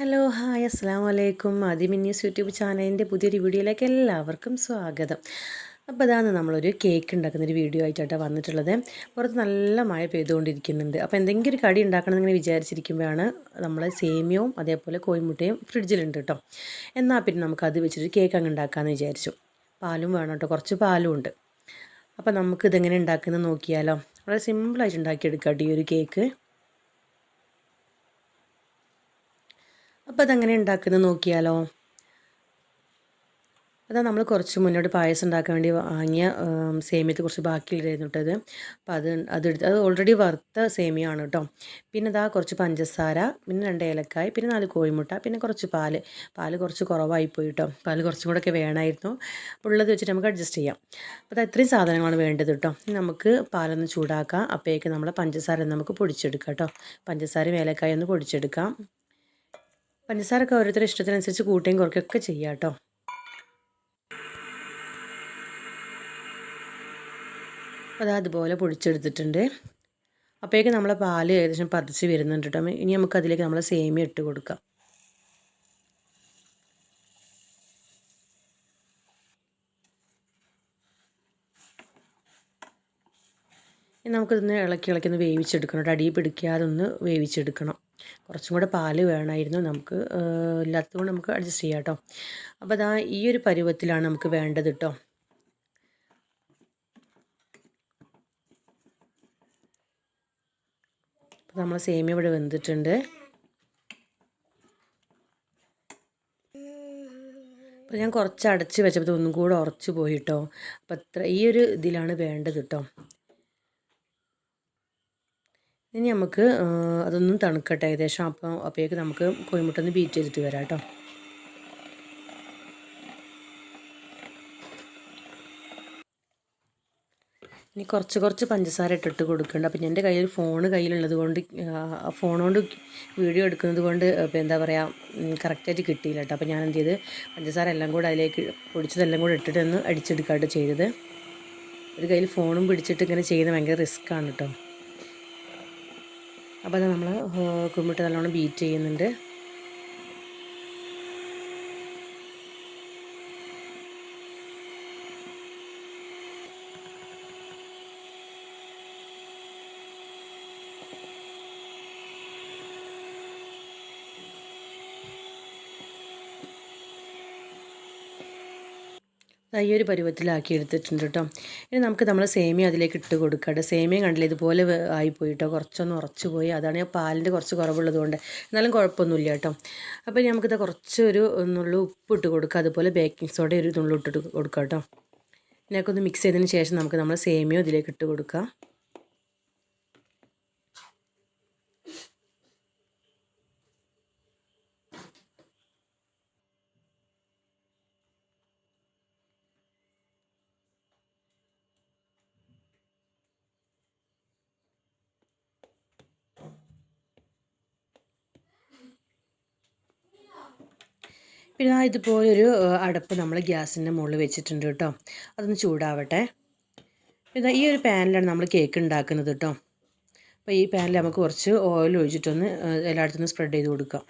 Hello hi അസ്സാം വലൈക്കും ആദിമിന്യൂസ് YouTube ചാനലിന്റെ പുതിയൊരു വീഡിയോയിലേക്ക് എല്ലാവർക്കും സ്വാഗതം. അപ്പോൾ അതാണ് നമ്മളൊരു കേക്ക് ഉണ്ടാക്കുന്നൊരു വീഡിയോ ആയിട്ടാണ് വന്നിട്ടുള്ളത്. പുറത്ത് നല്ല മഴ പെയ്തുകൊണ്ടിരിക്കുന്നുണ്ട്. അപ്പോൾ എന്തെങ്കിലും ഒരു കടി ഉണ്ടാക്കണം എന്നിങ്ങനെ വിചാരിച്ചിരിക്കുമ്പോഴാണ് നമ്മൾ സേമിയവും അതേപോലെ കോഴിമുട്ടയും ഫ്രിഡ്ജിലുണ്ട് കേട്ടോ. എന്നാൽ പിന്നെ നമുക്ക് അത് വെച്ചിട്ട് കേക്ക് അങ്ങ് ഉണ്ടാക്കാമെന്ന് വിചാരിച്ചു. പാലും വേണം കേട്ടോ കുറച്ച് പാലും ഉണ്ട്. അപ്പോൾ നമുക്കിതെങ്ങനെ ഉണ്ടാക്കുന്നത് നോക്കിയാലോ. വളരെ സിമ്പിളായിട്ട് ഉണ്ടാക്കിയെടുക്കാം ഈ ഒരു കേക്ക്. അപ്പോൾ അതെങ്ങനെ ഉണ്ടാക്കുന്നത് നോക്കിയാലോ? അതാ നമ്മൾ കുറച്ച് മുന്നോട്ട് പായസം ഉണ്ടാക്കാൻ വേണ്ടി വാങ്ങിയ സേമിയത്ത് കുറച്ച് ബാക്കിയില്ലായിരുന്നു കേട്ടത് അപ്പോൾ അത് അതെടുത്ത് അത് ഓൾറെഡി വറുത്ത സേമിയാണ് കേട്ടോ പിന്നെ ഇതാ കുറച്ച് പഞ്ചസാര പിന്നെ രണ്ട് ഏലക്കായ് പിന്നെ നാല് കോഴിമുട്ട പിന്നെ കുറച്ച് പാൽ. പാൽ കുറച്ച് കുറവായിപ്പോയി കേട്ടോ പാൽ കുറച്ചും കൂടെ ഒക്കെ വേണമായിരുന്നു. അപ്പോൾ ഉള്ളത് വെച്ചിട്ട് നമുക്ക് അഡ്ജസ്റ്റ് ചെയ്യാം. അപ്പോൾ അത് ഇത്രയും സാധനങ്ങളാണ് വേണ്ടത് കേട്ടോ നമുക്ക് പാലൊന്ന് ചൂടാക്കാം. അപ്പോഴേക്ക് നമ്മൾ പഞ്ചസാര നമുക്ക് പൊടിച്ചെടുക്കാം കേട്ടോ പഞ്ചസാരയും ഏലക്കായും ഒന്ന് പൊടിച്ചെടുക്കാം. പഞ്ചസാരൊക്കെ ഓരോരുത്തരുടെ ഇഷ്ടത്തിനനുസരിച്ച് കൂട്ടുകയും കുറയ്ക്കുകയൊക്കെ ചെയ്യാം കേട്ടോ. അത് അതുപോലെ പൊടിച്ചെടുത്തിട്ടുണ്ട്. അപ്പോഴേക്കും നമ്മളെ പാൽ ഏകദേശം പതിച്ച് വരുന്നുണ്ട് കേട്ടോ. ഇനി നമുക്ക് അതിലേക്ക് നമ്മൾ സേമിയ ഇട്ട് കൊടുക്കാം. നമുക്കിതൊന്ന് ഇളക്കി ഇളക്കി ഒന്ന് വേവിച്ചെടുക്കണം. കേട്ടോ അടി പിടിക്കാതെ ഒന്ന് വേവിച്ചെടുക്കണം. കുറച്ചും കൂടെ പാൽ വേണമായിരുന്നു. നമുക്ക് ഇല്ലാത്തതുകൊണ്ട് നമുക്ക് അഡ്ജസ്റ്റ് ചെയ്യാം കേട്ടോ അപ്പോൾ അതാ ഈ ഒരു പരുവത്തിലാണ് നമുക്ക് വേണ്ടത് കേട്ടോ നമ്മൾ സേമിയ ഇവിടെ വെന്തിട്ടുണ്ട്. അപ്പോൾ ഞാൻ കുറച്ച് അടച്ച് വെച്ചപ്പോൾ ഒന്നും കൂടെ ഉറച്ചു പോയിട്ടോ അപ്പോൾ അത്ര ഈ ഒരു ഇതിലാണ് വേണ്ടത് കേട്ടോ ഇനി നമുക്ക് അതൊന്നും തണുക്കട്ടെ. ഏകദേശം അപ്പം അപ്പോഴേക്ക് നമുക്ക് കോഴിമുട്ടൊന്ന് ബീറ്റ് ചെയ്തിട്ട് വരാം കേട്ടോ. ഇനി കുറച്ച് കുറച്ച് പഞ്ചസാര ഇട്ടിട്ട് കൊടുക്കുന്നുണ്ട് അപ്പം എന്റെ കയ്യിൽ ഫോൺ കയ്യിലുള്ളത് കൊണ്ട് ഫോൺ കൊണ്ട് വീഡിയോ എടുക്കുന്നത് കൊണ്ട് ഇപ്പം എന്താ പറയുക കറക്റ്റായിട്ട് കിട്ടിയില്ല കേട്ടോ. അപ്പോൾ ഞാൻ എന്ത് ചെയ്ത് പഞ്ചസാര എല്ലാം കൂടെ അതിലേക്ക് പൊടിച്ചതെല്ലാം കൂടെ ഇട്ടിട്ട് ഒന്ന് അടിച്ചെടുക്കാട്ട് ചെയ്തത്. ഒരു കയ്യിൽ ഫോണും പിടിച്ചിട്ട് ഇങ്ങനെ ചെയ്യുന്നത് ഭയങ്കര റിസ്ക്കാണ് കേട്ടോ. അപ്പോൾ അത് നമ്മൾ കുമ്മിട്ട് നല്ലോണം ബീറ്റ് ചെയ്യുന്നുണ്ട്. ഈ ഒരു പരുവത്തിലാക്കി എടുത്തിട്ടുണ്ട് കേട്ടോ ഇനി നമുക്ക് നമ്മൾ സേമിയ അതിലേക്ക് ഇട്ട് കൊടുക്കട്ടെ സേമിയ കണ്ടില്ല ഇതുപോലെ ആയിപ്പോയി കേട്ടോ കുറച്ചൊന്ന് ഉറച്ചു പോയി അതാണ് പാലിന്റെ കുറച്ച് കുറവുള്ളത് കൊണ്ട് എന്നാലും കുഴപ്പമൊന്നുമില്ല കേട്ടോ അപ്പോൾ ഇനി നമുക്കിത് കുറച്ചൊരു നുള്ളു ഉപ്പ് ഇട്ട് കൊടുക്കുക അതുപോലെ ബേക്കിംഗ് സോഡ ഒരു നുള്ളു ഇട്ടിട്ട് കൊടുക്കാം കേട്ടോ ഇതിനൊക്കെ ഒന്ന് മിക്സ് ചെയ്തതിന് ശേഷം നമുക്ക് നമ്മൾ സേമിയ ഇതിലേക്ക് ഇട്ട് കൊടുക്കാം. പിന്നെ ഇതുപോലൊരു അടപ്പ് നമ്മൾ ഗ്യാസിന്റെ മുകളിൽ വെച്ചിട്ടുണ്ട് കേട്ടോ. അതൊന്ന് ചൂടാവട്ടെ. പിന്നെ ഈ ഒരു പാനിലാണ് നമ്മൾ കേക്ക് ഉണ്ടാക്കുന്നത് കേട്ടോ. അപ്പോൾ ഈ പാനിൽ നമുക്ക് കുറച്ച് ഓയിൽ ഒഴിച്ചിട്ടൊന്ന് എല്ലായിടത്തും സ്പ്രെഡ് ചെയ്ത് കൊടുക്കാം.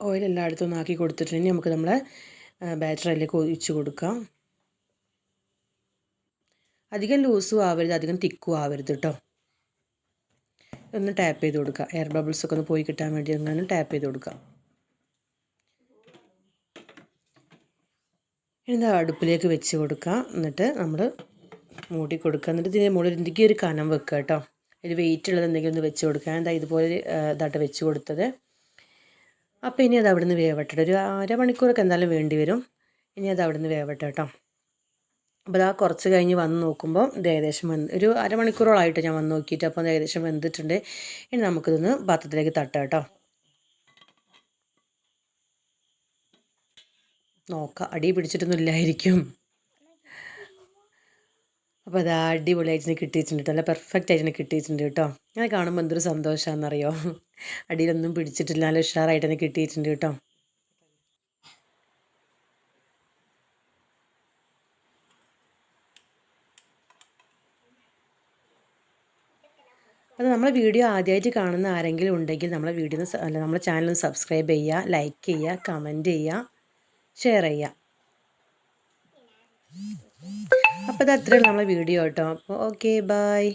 ഓയിൽ എല്ലായിടത്തും ഒന്നാക്കി കൊടുത്തിട്ടുണ്ടെങ്കിൽ നമുക്ക് നമ്മളെ ബാറ്ററിയിലേക്ക് ഒഴിച്ച് കൊടുക്കാം. അധികം ലൂസും ആവരുത് അധികം തിക്കും ആവരുത് കേട്ടോ ഒന്ന് ടാപ്പ് ചെയ്ത് കൊടുക്കുക എയർ ബബിൾസ് ഒക്കെ ഒന്ന് പോയി കിട്ടാൻ വേണ്ടി അങ്ങനെ ടാപ്പ് ചെയ്ത് കൊടുക്കുക ഇനി അടുപ്പിലേക്ക് വെച്ച് കൊടുക്കുക എന്നിട്ട് നമ്മൾ മൂടി കൊടുക്കുക എന്നിട്ട് ഇതിന്റെ മുകളിൽ എന്തെങ്കിലും ഒരു കനം വെക്കുക കേട്ടോ ഒരു വെയിറ്റ് ഉള്ളത് എന്തെങ്കിലും ഒന്ന് വെച്ച് കൊടുക്കുക എന്താ ഇതുപോലെ ഇതായിട്ട് വെച്ച് കൊടുത്തത്. അപ്പോൾ ഇനി അത് അവിടെ നിന്ന് വേവട്ടെ ഒരു അരമണിക്കൂറൊക്കെ എന്തായാലും വേണ്ടി വരും. ഇനി അത് അവിടെ നിന്ന് വേവട്ടെ കേട്ടോ അപ്പോൾ ആ കുറച്ച് കഴിഞ്ഞ് വന്ന് നോക്കുമ്പോൾ ഇത് ഏകദേശം വെന്ത് ഒരു അരമണിക്കൂറോളായിട്ട് ഞാൻ വന്ന് നോക്കിയിട്ട് അപ്പോൾ ഏകദേശം വെന്തിട്ടുണ്ട്. ഇനി നമുക്കിതൊന്ന് പാത്രത്തിലേക്ക് തട്ടാം കേട്ടോ. നോക്കാം അടി പിടിച്ചിട്ടൊന്നും ഇല്ലായിരിക്കും അപ്പോൾ അത് അടിപൊളിയായിട്ട് കിട്ടിയിട്ടുണ്ട് നല്ല പെർഫെക്റ്റ് ആയിട്ട് കിട്ടിയിട്ടുണ്ട് കേട്ടോ. ഞാൻ കാണുമ്പോൾ എന്തൊരു സന്തോഷമാണെന്നറിയോ അടിയിലൊന്നും പിടിച്ചിട്ടില്ല. നല്ല ഉഷാറായിട്ട് തന്നെ കിട്ടിയിട്ടുണ്ട് കേട്ടോ. അപ്പോൾ നമ്മളെ വീഡിയോ ആദ്യമായിട്ട് കാണുന്ന ആരെങ്കിലും ഉണ്ടെങ്കിൽ നമ്മളെ വീഡിയോ അല്ല നമ്മളെ ചാനൽ ഒന്ന് സബ്സ്ക്രൈബ് ചെയ്യുക ലൈക്ക് ചെയ്യുക കമന്റ് ചെയ്യുക ഷെയർ ചെയ്യുക അപ്പോൾ ഇത് അത്രയുള്ള നമ്മളെ വീഡിയോ കേട്ടോ. അപ്പോൾ ഓക്കെ ബായ്